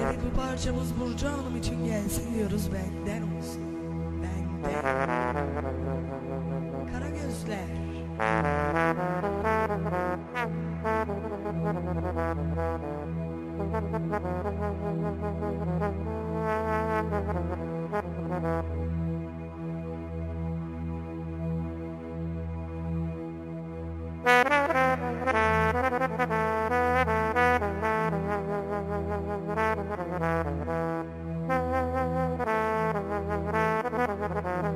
Evet bu parçamız Burcu Hanım için gelsin diyoruz benden olsun. Benden.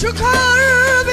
Şu kar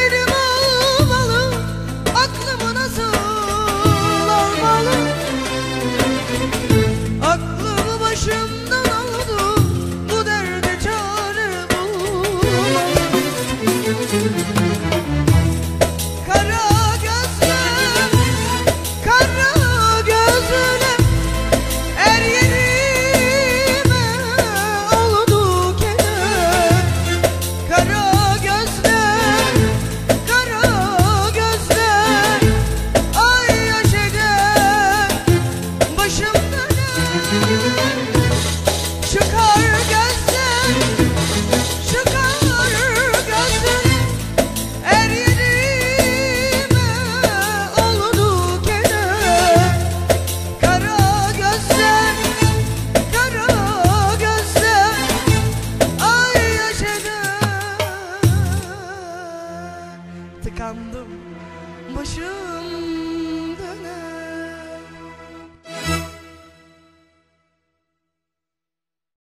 tıkandım. Başım